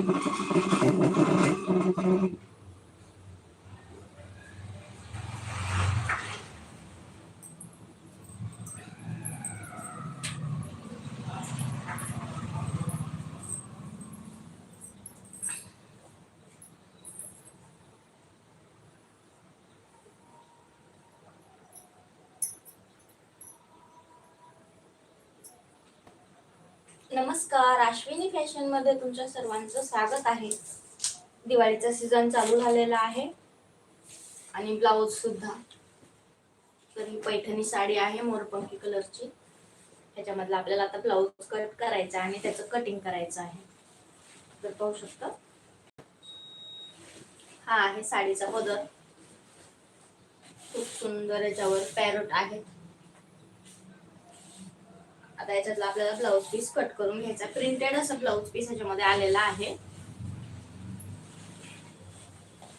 Thank you. नमस्कार अश्विनी फॅशनमध्ये तुमच्या सर्वांचं स्वागत आहे. दिवाळीचा सीझन चालू झालेला आहे आणि ब्लाऊज सुद्धा. तर ही पैठणी साडी आहे मोरपंखी कलरची ह्याच्यामधला आपल्याला आता ब्लाऊज कट करायचा आहे आणि त्याचं कटिंग करायचं आहे. तर पाहू शकता. हा आहे साडीचा पदर. खूप सुंदर याच्यावर पॅरोट आहे. आता याच्यातला आपल्याला ब्लाऊज पीस कट करून घ्यायचा प्रिंटेड असं ब्लाऊज पीस याच्यामध्ये आलेला आहे.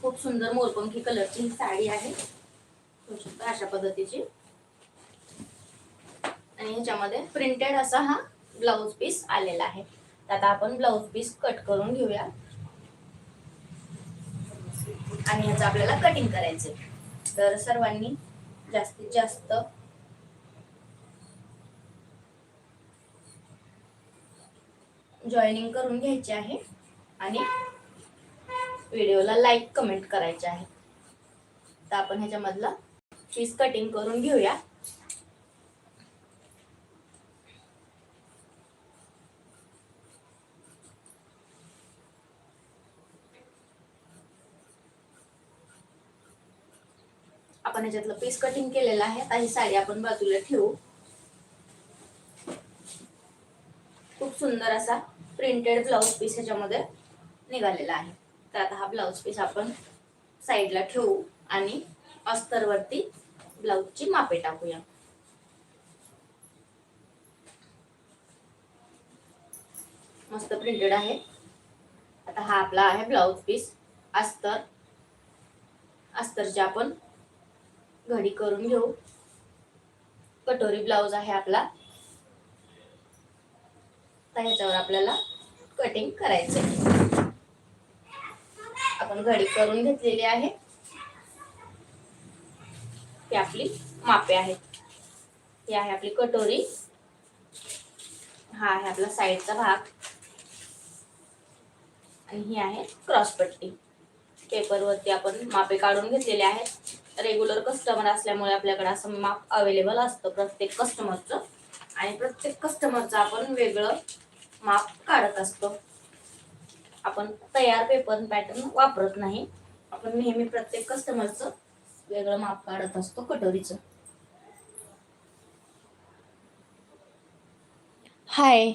खूप सुंदर मोरपंखी कलरची ही साडी आहे. अशा पद्धतीची. आणि ह्याच्यामध्ये प्रिंटेड असा हा ब्लाऊज पीस आलेला आहे. आता आपण ब्लाऊज पीस कट करून घेऊया. आणि ह्याचं आपल्याला कटिंग करायचं तर सर्वांनी जास्तीत जास्त जॉईनिंग करून घ्यायचे आहे. आणि व्हिडिओला लाईक कमेंट करायचे आहे. तर आपण ह्याच्यामधलं पीस कटिंग करून घेऊया. आपण ह्याच्यातलं पीस कटिंग केलेलं आहे. आता ही साडी आपण बाजूला ठेवू. खूप सुंदर असा प्रिंटेड ब्लाऊज पीस ह्याच्यामध्ये निघालेला आहे. तर आता हा ब्लाऊज पीस आपण साईडला ठेवू आणि अस्तरवरती ब्लाऊजची मापे टाकूया. मस्त प्रिंटेड आहे. आता हा आपला आहे ब्लाऊज पीस अस्तर. अस्तरची आपण घडी करून घेऊ. कटोरी ब्लाऊज आहे आपला. आता ह्याच्यावर आपल्याला कटिंग करायचंय? आपण घडी करून घेतलेली आहे. ही आपली मापे आहेत. ही आहे आपली कटोरी. हा आहे आपला साईडचा भाग. आणि ही आहे क्रॉस पट्टी. पेपरवरती आपण मापे काढून घेतलेले आहेत. रेग्युलर कस्टमर असल्यामुळे आपल्याकडे असं माप अवेलेबल असतं प्रत्येक कस्टमरचं आणि प्रत्येक कस्टमरचं आपण वेगळं माप काढत असतो. आपण तयार पेपर पॅटर्न वापरत नाही. आपण नेहमी प्रत्येक कस्टमरचं वेगळं माप काढत असतो कटोरीचं. हाय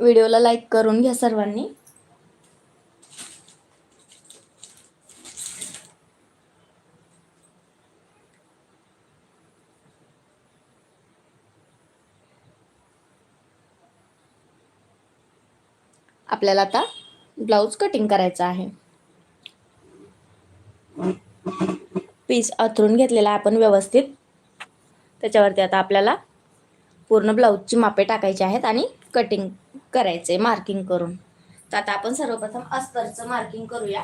व्हिडिओला लाईक करून घ्या सर्वांनी. आपल्याला आता ब्लाऊज कटिंग करायचा आहे. पीस अथरून घेतलेला आहे आपण व्यवस्थित. त्याच्यावरती आता आपल्याला पूर्ण ब्लाऊजची मापे टाकायची आहेत आणि कटिंग करायचे मार्किंग करून. तर आता आपण सर्वप्रथम अस्तरचं मार्किंग करूया.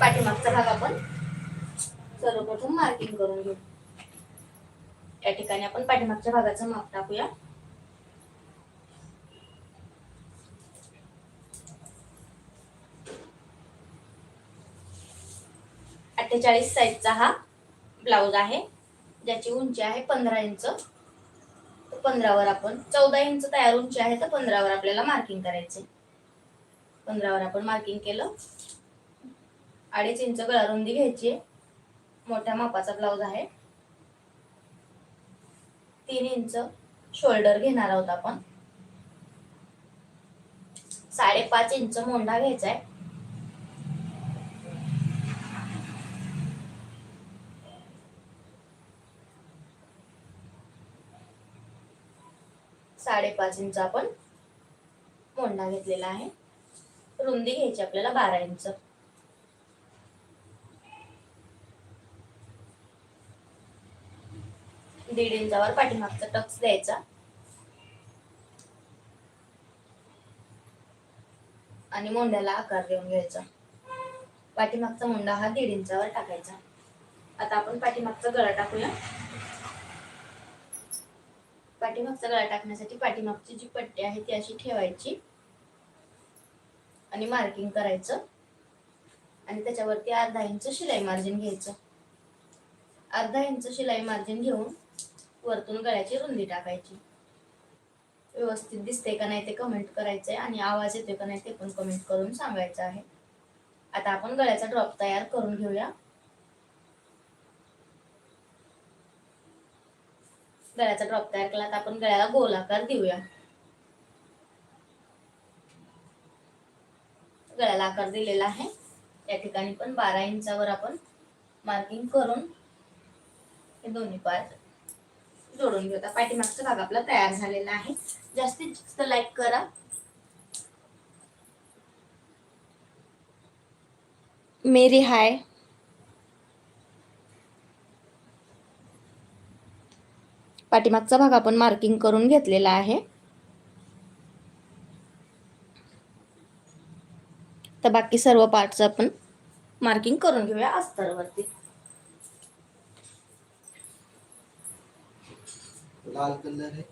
पाठीमागचा भाग आपण सर्वप्रथम मार्किंग करून घेऊ. या ठिकाणी आपण पाठीमागच्या भागाचं माप टाकूया. अठ्ठेचाळीस साईजचा हा ब्लाऊज आहे. ज्याची उंची आहे पंधरा इंच पंधरावर आपण चौदा इंच तयार उंची आहे तर पंधरावर आपल्याला मार्किंग करायचे पंधरावर आपण मार्किंग केलं. अडीच इंच गळारुंदी घ्यायची आहे. मोठ्या मापाचा ब्लाऊज आहे. तीन इंच शोल्डर घेणार आहोत आपण. साडेपाच इंच मोंढा घ्यायचा आहे साडेपाच इंच आपण मोंडा घेतलेला आहे. रुंदी घ्यायची आपल्याला बारा इंच. दीड इंचावर पाठीमागचा टक्स द्यायचा. आणि मोंड्याला आकार देऊन घ्यायचा. पाठीमागचा मुंडा हा दीड इंचावर टाकायचा. आता आपण पाठीमागचा गळा टाकूया. पाठीमागचा गळा टाकण्यासाठी पाठीमागची जी पट्टी आहे ती अशी ठेवायची. आणि मार्किंग करायचं. आणि त्याच्यावरती अर्धा इंच शिलाई मार्जिन घ्यायचं. अर्धा इंच शिलाई मार्जिन घेऊन वरतून गळ्याची रुंदी टाकायची. व्यवस्थित दिसते का नाही ते कमेंट करायचंय आणि आवाज येतोय का नाही ते पण कमेंट करून सांगायचं आहे. आता आपण गळ्याचा ड्रॉप तयार करून घेऊया. गळ्याचा ड्रॉप तयार केला तर आपण गळ्याला गोलाकार देऊया. गळ्याला आकार दिलेला आहे. या ठिकाणी पण बारा इंचावर आपण मार्किंग करून हे दोन्ही पार्ट जोडून घेऊ पाठीमागचा भाग आपला तयार झालेला आहे. जास्तीत जास्त लाईक करा. मेरी हाय पाठीमागचा भाग आपण मार्किंग करून घेतलेला आहे. तर बाकी सर्व पार्टचं आपण मार्किंग करून घेऊया अस्तरवरती. लाल कलर आहे.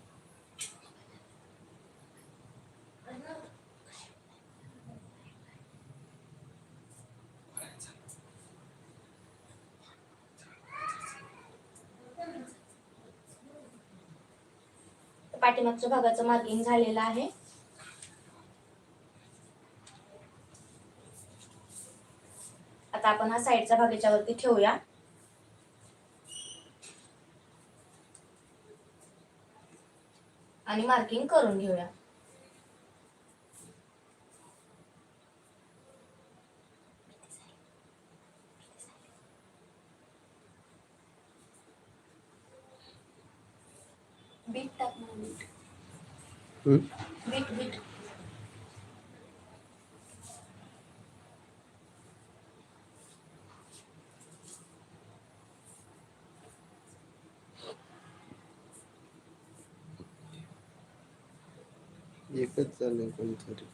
पाठीमागच्या भागाचं मार्किंग झालेलं आहे. आता आपण हा साईडचा भाग याच्यावरती ठेवूया. आणि मार्किंग करून घेऊया. बीट बीट बीट बीट एकच चालेल कोणतरी.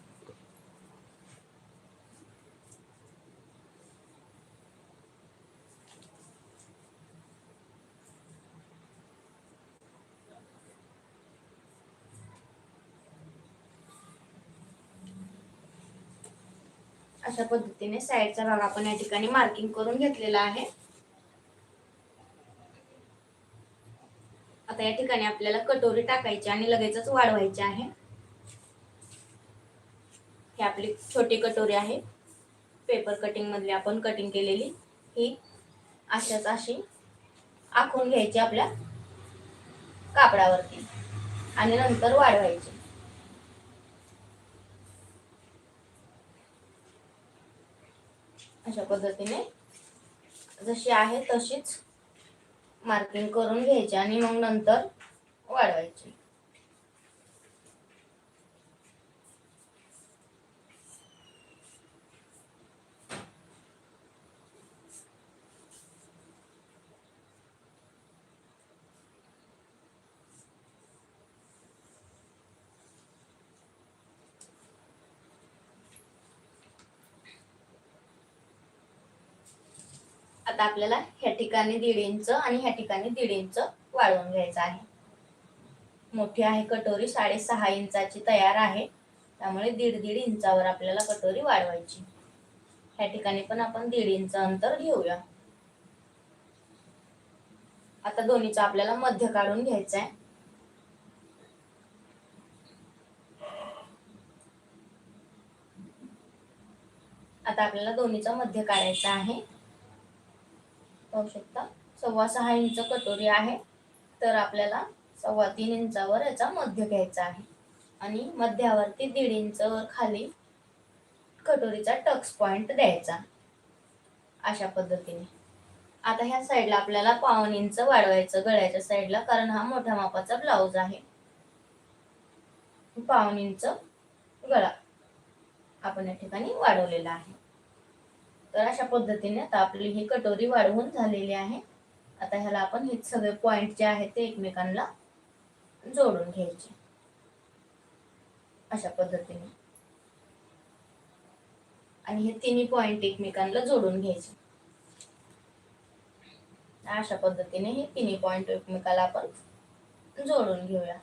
अशा पद्धतीने साईडचा भाग आपण या ठिकाणी मार्किंग करून घेतलेला आहे. आता या ठिकाणी आपल्याला कटोरी टाकायची आणि लगेचच वाढवायची आहे. ही आपली छोटी कटोरी आहे. पेपर कटिंग मधली आपण कटिंग केलेली. ही अशाच अशी आखून घ्यायची आपल्या कापडावरती आणि नंतर वाढवायची. अशा पद्धतीने. जशी आहे तशीच मार्किंग करून घ्यायची आणि मग नंतर वाढवायची. आता आपल्याला ह्या ठिकाणी दीड इंच आणि ह्या ठिकाणी दीड इंच वाढवून घ्यायचं आहे. मोठी आहे कटोरी साडेसहा इंचाची तयार आहे. त्यामुळे दीड दीड इंचावर आपल्याला कटोरी वाढवायची. ह्या ठिकाणी पण आपण दीड इंच अंतर घेऊया. आता दोन्हीचा आपल्याला मध्य काढून घ्यायचं आहे आता आपल्याला दोन्हीचा मध्य काढायचा आहे. पाहू शकता. सव्वा सहा इंच कटोरी आहे. तर आपल्याला सव्वा तीन इंचावर याचा मध्य घ्यायचा आहे. आणि मध्यावरती दीड इंचवर खाली कटोरीचा टक्स पॉइंट द्यायचा. अशा पद्धतीने. आता ह्या साईडला आपल्याला पावन इंच वाढवायचं गळ्याच्या साईडला कारण हा मोठ्या मापाचा ब्लाऊज आहे. पावन इंच गळा आपण या ठिकाणी वाढवलेला आहे. तर अशा पद्धतीने आता आपली ही कटोरी वाढवून झालेली आहे. आता ह्याला आपण हे सगळे पॉइंट जे आहेत ते एकमेकांना जोडून घ्यायचे. अशा पद्धतीने. आणि हे तिन्ही पॉइंट एकमेकांना जोडून घ्यायचे. अशा पद्धतीने हे तिन्ही पॉइंट एकमेकाला आपण जोडून घेऊया.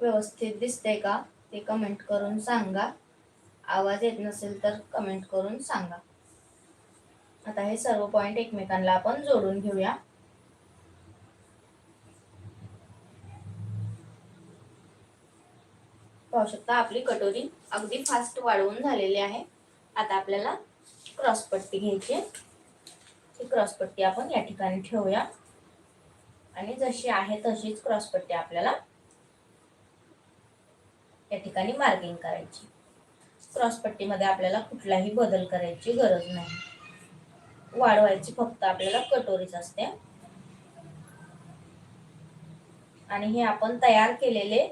व्यवस्थित दिसतंय का? ते कमेंट करून सांगा. आवाज येत नसेल तर कमेंट करून सांगा. आता हे सर्व पॉइंट एकमेकांना आपण जोडून घेऊया. पाहू शकता आपली कटोरी अगदी फास्ट वाढवून झालेली आहे. आता आपल्याला क्रॉस पट्टी घ्यायची ही क्रॉस पट्टी आपण या ठिकाणी ठेवूया. आणि जशी आहे तशीच क्रॉस पट्टी आपल्याला या ठिकाणी मार्किंग करायची. क्रॉस पट्टीमध्ये आपल्याला कुठलाही बदल करायची गरज नाही. वाढवायची फक्त आपल्याला कटोरीच असते. आणि हे आपण तयार केलेले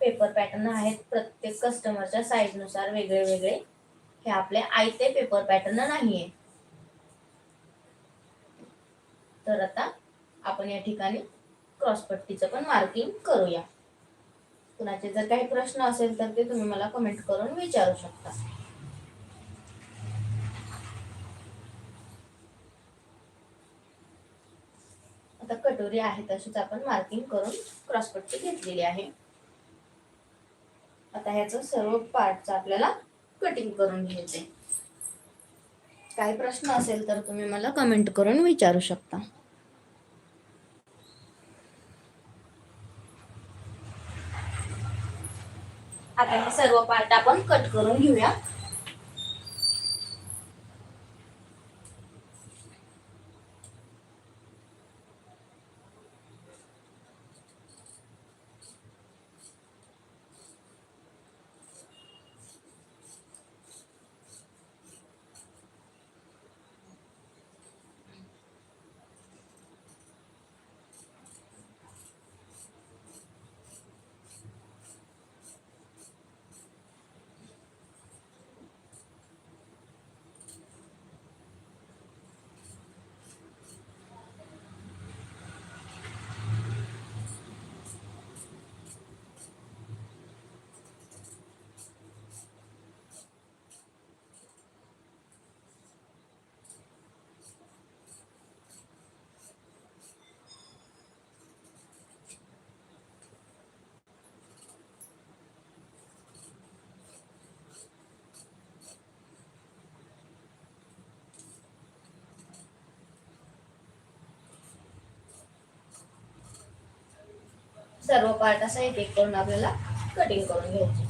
पेपर पॅटर्न आहेत. प्रत्येक कस्टमरच्या साईजनुसार वेगळे वेगळे हे आपले आयते पेपर पॅटर्न नाहीये. तर आता आपण या ठिकाणी क्रॉस पट्टीचं पण मार्किंग करूया. कुणाचे जर काही प्रश्न असेल तर ते तुम्ही मला कमेंट करून विचारू शकता. आता कटोरी आहे तशीच आपण मार्किंग करून क्रॉसपट्टी घेतलेली आहे. आता ह्याचं सर्व पार्टचं आपल्याला कटिंग करून घ्यायचे. काही प्रश्न असेल तर तुम्ही मला कमेंट करून विचारू शकता. आता हे सर्व पार्ट आपण कट करून घेऊया. सर्व पार्ट असा एक एक करून आपल्याला कटिंग करून घ्यायचे.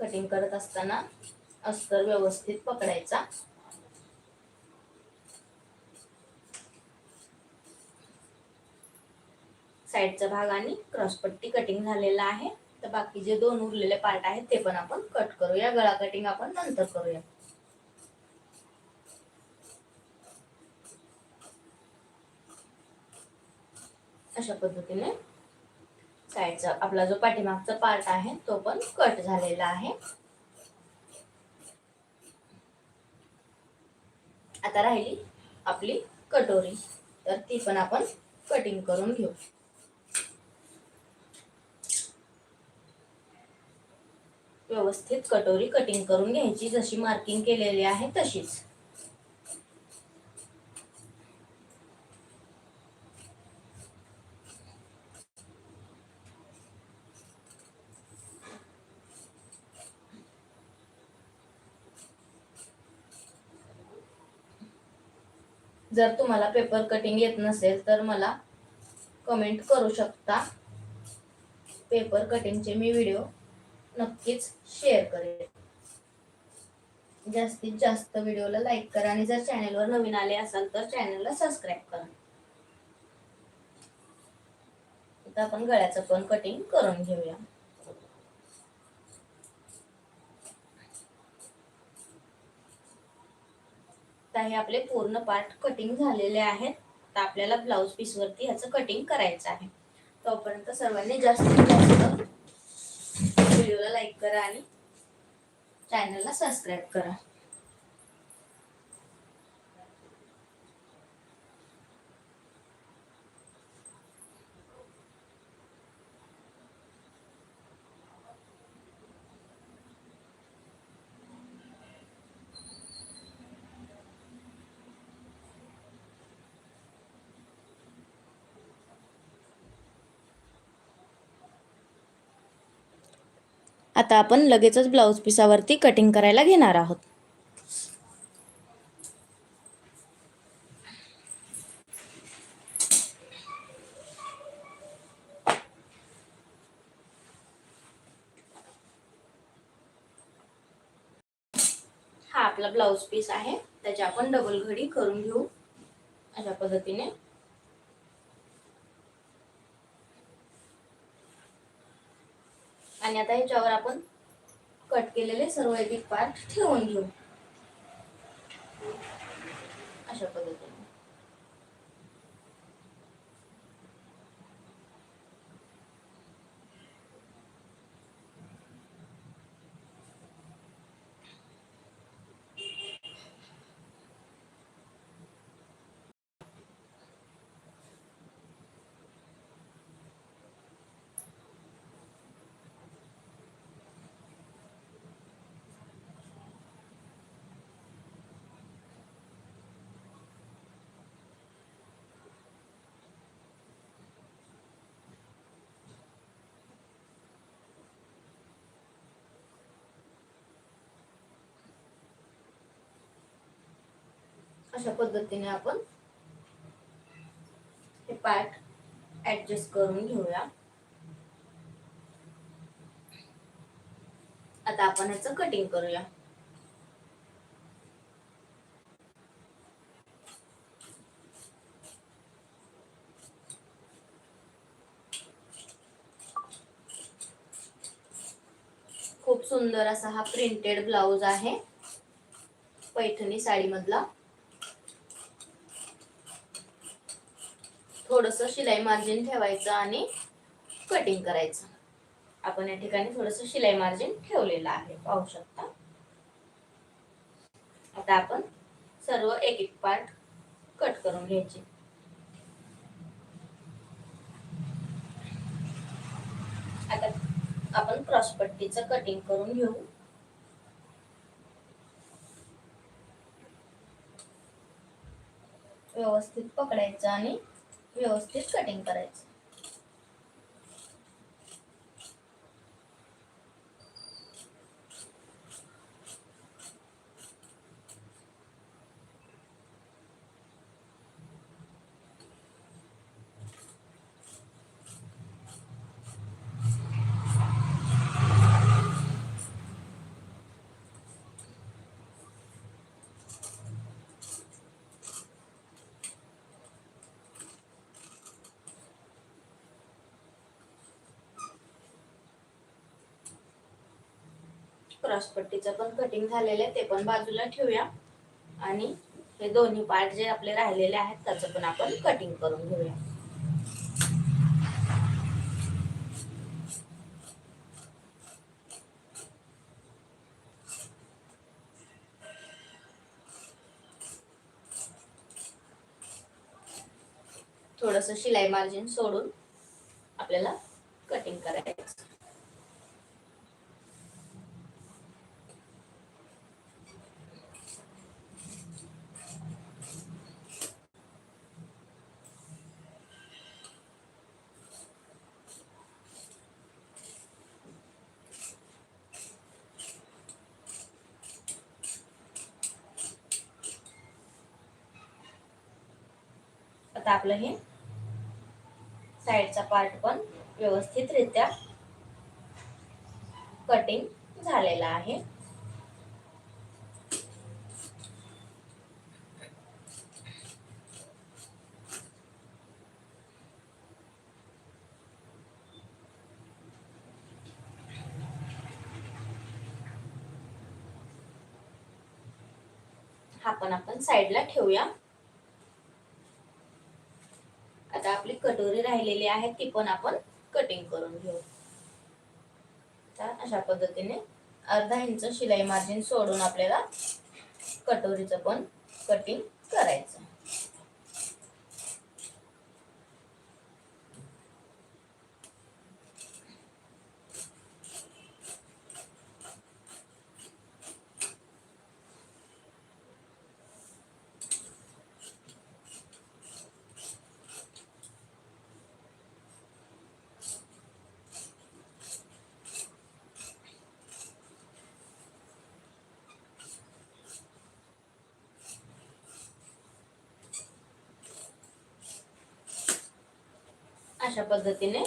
कटिंग करत असताना अस्तर व्यवस्थित पकडायचा. साईडचा भाग आणि क्रॉसपट्टी कटिंग झालेला आहे. तर बाकी जे दोन उरलेले पार्ट आहेत ते पण आपण कट करूया. गळा कटिंग आपण नंतर करूया. अशा पद्धतीने साईडचा आपला जो पाठीमागचा पार्ट आहे तो पण कट झालेला आहे. आता राहिली आपली कटोरी. तर ती पण आपण कटिंग करून घेऊ. व्यवस्थित कटोरी कटिंग करून घ्यायची. जशी मार्किंग केलेली आहे तशीच. जर तुम्हाला पेपर कटिंग येत नसेल तर मला कमेंट करू शकता. पेपर कटिंगचे मी व्हिडिओ नक्कीच शेअर करेन. जास्तीत जास्त व्हिडिओला लाईक करा आणि जर चॅनेलवर नवीन आले असाल तर चॅनलला सबस्क्राईब करा. आता आपण गळ्याचं पण कटिंग करून घेऊया. आता हे आपले पूर्ण पार्ट कटिंग झालेले आहेत. तर आपल्याला ब्लाऊज पीस वरती ह्याचं कटिंग करायचं आहे. तोपर्यंत सर्वांनी जास्तीत जास्त व्हिडिओला लाईक करा आणि चॅनलला सबस्क्राईब करा. आता आपण लगेचच ब्लाऊज पिसावरती कटिंग करायला घेणार आहोत. हा आपला ब्लाऊज पीस आहे. त्याची आपण डबल घडी करून घेऊ. अशा पद्धतीने. आणि आता ह्याच्यावर आपण कट केलेले सर्व एक एक पार्ट ठेवून घेऊ. अशा पद्धतीने. अशा पद्धतीने आपण हे पार्ट ऍडजस्ट करून घेऊया. आता आपण ह्याचं कटिंग करूया. खूप सुंदर असा हा प्रिंटेड ब्लाउज आहे. पैठणी साडीमधला. थोडस शिलाई मार्जिन ठेवायचं आणि कटिंग करायचं. आपण या ठिकाणी थोडस शिलाई मार्जिन ठेवलेलं आहे पाहू शकता. आता आपण सर्व एक एक पार्ट कट करून घ्यायचे. आता आपण क्रॉस पट्टीचं कटिंग करून घेऊ. व्यवस्थित पकडायचं आणि व्यवस्थित कटिंग करायचं. क्रॉसपट्टीचं पण कटिंग झालेलं आहे ते पण बाजूला ठेवूया. आणि हे दोन्ही पार्ट जे आपले राहिलेले आहेत त्याचं पण आपण कटिंग करून घेऊया. थोडस शिलाई मार्जिन सोडून आपल्याला कटिंग करायचं. आता आपलं हे साईडचा पार्ट पण व्यवस्थितरित्या कटिंग झालेला आहे. हा पण आपण साईडला ठेवूया आता आपली कटोरी राहिलेली आहे ती पण आपण कटिंग करून घेऊ. तर अशा पद्धतीने अर्धा इंच शिलाई मार्जिन सोडून आपल्याला कटोरीचं पण कटिंग करायचं अशा पद्धतीने.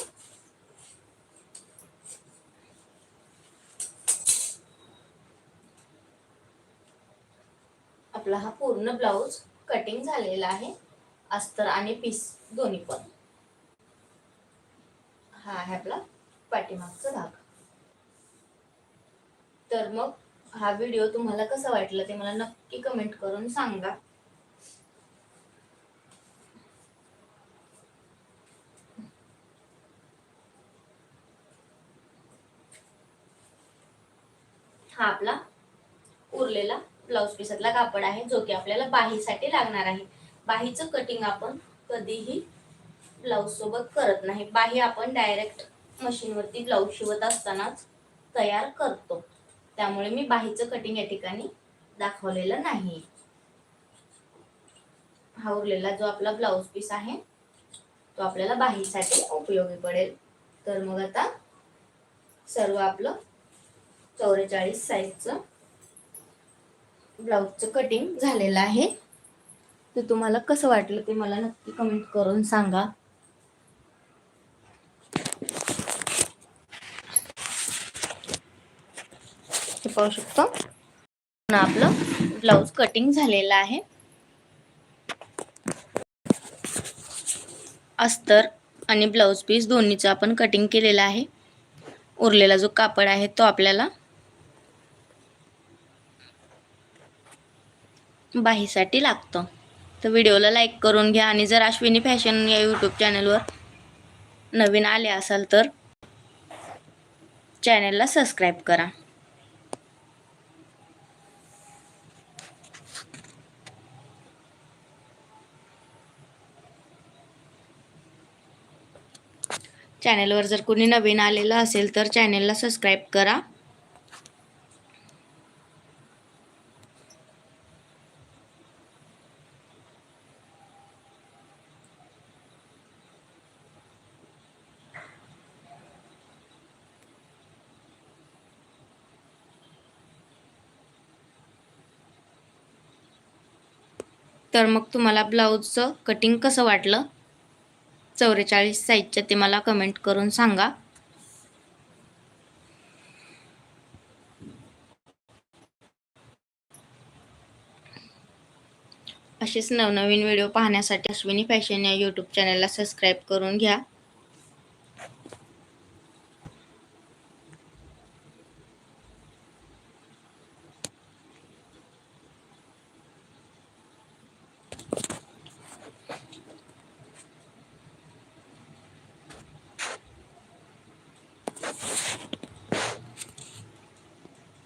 आपला हा पूर्ण ब्लाऊज कटिंग झालेला आहे. अस्तर आणि पीस दोन्ही पण. हा आहे आपला पाठीमागचा भाग. तर मग हा व्हिडिओ तुम्हाला कसा वाटला ते मला नक्की कमेंट करून सांगा. हा आपला उरलेला ब्लाऊज पिसातला कापड आहे जो की आपल्याला बाहीसाठी लागणार आहे. बाहीचं कटिंग आपण कधीही ब्लाऊज सोबत करत नाही. बाही आपण डायरेक्ट मशीनवरती ब्लाऊज शिवत असतानाच तयार करतो. त्यामुळे मी बाहीचं कटिंग या ठिकाणी दाखवलेलं नाही. हा उरलेला जो आपला ब्लाऊज पीस आहे तो आपल्याला बाहीसाठी उपयोगी पडेल. तर मग आता सर्व आपलं चौवेचाळीस साईजचं ब्लाऊजचं कटिंग झालेलं आहे. ते तुम्हाला कसं वाटलं ते मला नक्की कमेंट करून सांगा. हे पाहू शकतो. आपलं ब्लाऊज कटिंग झालेलं आहे. अस्तर आणि ब्लाऊज पीस दोन्हीचं आपण कटिंग केलेलं आहे. उरलेला जो कापड आहे तो आपल्याला बाहीसाठी लागतं. तर व्हिडिओला लाईक करून घ्या आणि जर अश्विनी फॅशन या यूट्यूब चॅनलवर नवीन आले असाल तर चॅनलला सबस्क्राईब करा. चॅनलवर जर कोणी नवीन आलेलं असेल तर चॅनलला सबस्क्राईब करा. तर मग तुम्हाला ब्लाऊजचं कटिंग कसं वाटलं? चौवेचाळीस साईजचं ते मला कमेंट करून सांगा. असेच नवनवीन व्हिडिओ पाहण्यासाठी अश्विनी फॅशन या यूट्यूब चॅनलला सबस्क्राईब करून घ्या.